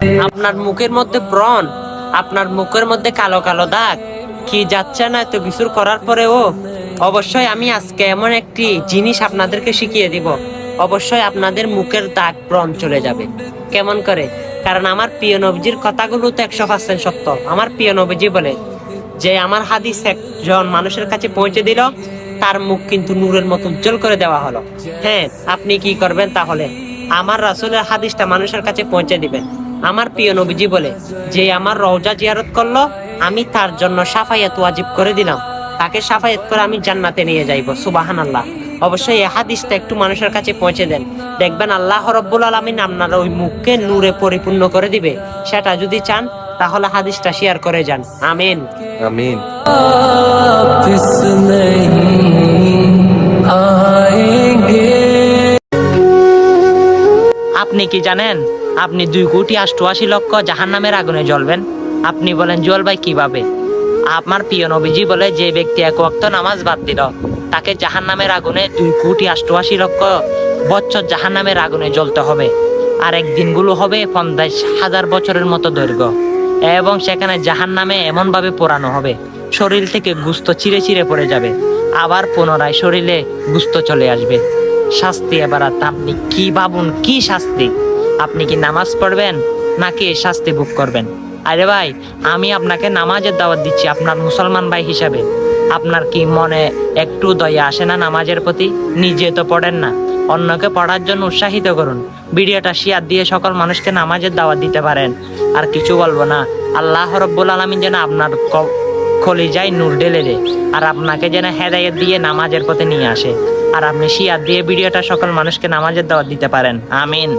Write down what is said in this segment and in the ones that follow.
আপনার মুখের মধ্যে ব্রণ, আপনার মুখের মধ্যে কালো কালো দাগ, কি যাচ্ছে না এত কিছুর করার পরেও? অবশ্যই আমি আজকে এমন একটি জিনিস আপনাদেরকে শিখিয়ে দিব। অবশ্যই আপনাদের মুখের দাগ, ব্রণ চলে যাবে। কেমন করে? কারণ আমার প্রিয় নবজির কথাগুলো তো একশো পার্সেন্ট সত্য। আমার প্রিয় নবজি বলে যে, আমার হাদিস একজন মানুষের কাছে পৌঁছে দিল, তার মুখ কিন্তু নূরের মতো উজ্জ্বল করে দেওয়া হলো। হ্যাঁ আপনি কি করবেন তাহলে? আমার রাসূলের হাদিসটা মানুষের কাছে পৌঁছে দিবেন। আমার প্রিয় নবীজি বলে যে আমার রওজা জিয়ারত করল আমি তার জন্য সাফাইয়াত ওয়াজিব করে দিলাম। তাকে সাফাইয়াত করে আমি জান্নাতে নিয়ে যাইব সুবাহান আল্লাহ অবশ্যই এ হাদিসটা একটু মানুষের কাছে পৌঁছে দেন। দেখবেন আল্লাহ রব্বুল আলমিন আপনার ওই মুখকে নূরে পরিপূর্ণ করে দিবে। সেটা যদি চান তাহলে হাদিসটা শেয়ার করে যান। আমিন। আমিন। আপনি কি জানেন? আপনি দুই কোটি অষ্টআশি লক্ষ জাহান নামের আগুনে জ্বলবেন। আপনি বলেন জল কীভাবে? আমার প্রিয় নবীজি বলে, যে ব্যক্তি এক ওয়াক্ত নামাজ বাদ দিল, তাকে জাহান নামের আগুনে দুই কোটি অষ্টআশি লক্ষ বছর জাহান নামের আগুনে জ্বলতে হবে। আর এক দিনগুলো হবে পঞ্চাশ হাজার বছরের মতো দৈর্ঘ্য। এবং সেখানে জাহান নামে এমন ভাবে পোড়ানো হবে, শরীর থেকে গুস্ত চিরে চিরে পড়ে যাবে, আবার পুনরায় শরীরে গুস্ত চলে আসবে। শাস্তি এবার আপনি কি ভাবুন, কি শাস্তি? আপনি কি নামাজ পড়বেন নাকি শাস্তি ভোগ করবেন? আরে ভাই, আমি আপনাকে নামাজের দাওয়াত দিচ্ছি আপনার মুসলমান ভাই হিসাবে। আপনার কি মনে একটু দয়া আসে না নামাজের প্রতি? নিজে তো পড়েন না। অন্যকে পড়ার জন্য উৎসাহিত করুন। ভিডিওটা শেয়ার দিয়ে সকল মানুষকে নামাজের দাওয়াত দিতে পারেন। আর কিছু বলব না, আল্লাহ রব্বুল আলমিন যেন আপনার কলিজায় নূর ঢেলে দে আর আপনাকে যেন হেদায়েত দিয়ে নামাজের পথে নিয়ে আসে। আর আপনি শিয়ার দিয়ে ভিডিওটা সকল মানুষকে নামাজের দাওয়াত দিতে পারেন। আমিন।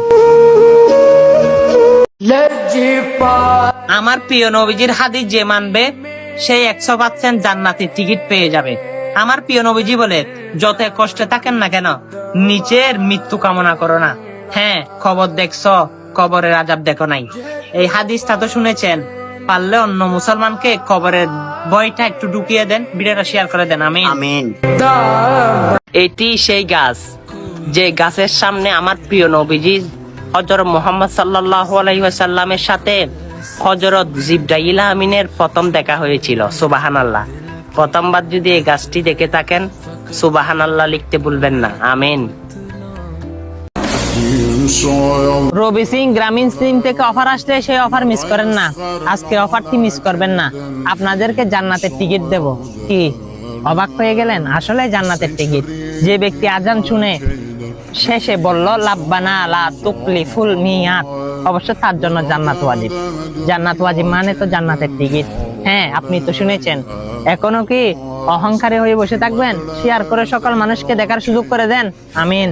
আমার প্রিয় নবীজির হাদিস যে মানবে সেই একশো পার্সেন্ট জান্নাতের টিকিট পেয়ে যাবে। আমার প্রিয় নবীজি বলে যত কষ্টে থাকেন না কেন নিচের মৃত্যু কামনা করো না। হ্যাঁ খবর দেখছ কবরের আজাব দেখো নাই। এই হাদিসটা তো শুনেছেন। পারলে অন্য মুসলমানকে কবরের বইটা একটু ঢুকিয়ে দেন ভিডিওটা শেয়ার করে দেন। আমি এটি সেই গাছ। যে গাছের সামনে আমার প্রিয় নবীজি হজরত মোহাম্মদ সাল্লাহ সাথে হজরত জিব্রাইল আমিনের প্রথম দেখা হয়েছিল সুবাহান আল্লাহ প্রথমবার যদি এই গাছটি দেখে থাকেন সুবাহান আল্লাহ লিখতে ভুলবেন না, আমিন। রবি সিং, গ্রামীণ সিং থেকে অফার আসলে সেই অফার মিস করেন না। আজকে অফারটি মিস করবেন না। আপনাদেরকে জান্নাতের টিকিট দেব। কি? অবাক হয়ে গেলেন? আসলে জান্নাতের টিকিট যে ব্যক্তি আজান শুনে শেষে বলল, লাব্বানা লা তুকলি ফুল মিয়াত। অবশ্য তার জন্য জান্নাত ওয়াজিব। জান্নাত ওয়াজিব মানে তো জান্নাতের টিকিট। হ্যাঁ আপনি তো শুনেছেন। এখনও কি অহংকারে হয়ে বসে থাকবেন? শেয়ার করে সকল মানুষকে দেখার সুযোগ করে দেন। আমিন।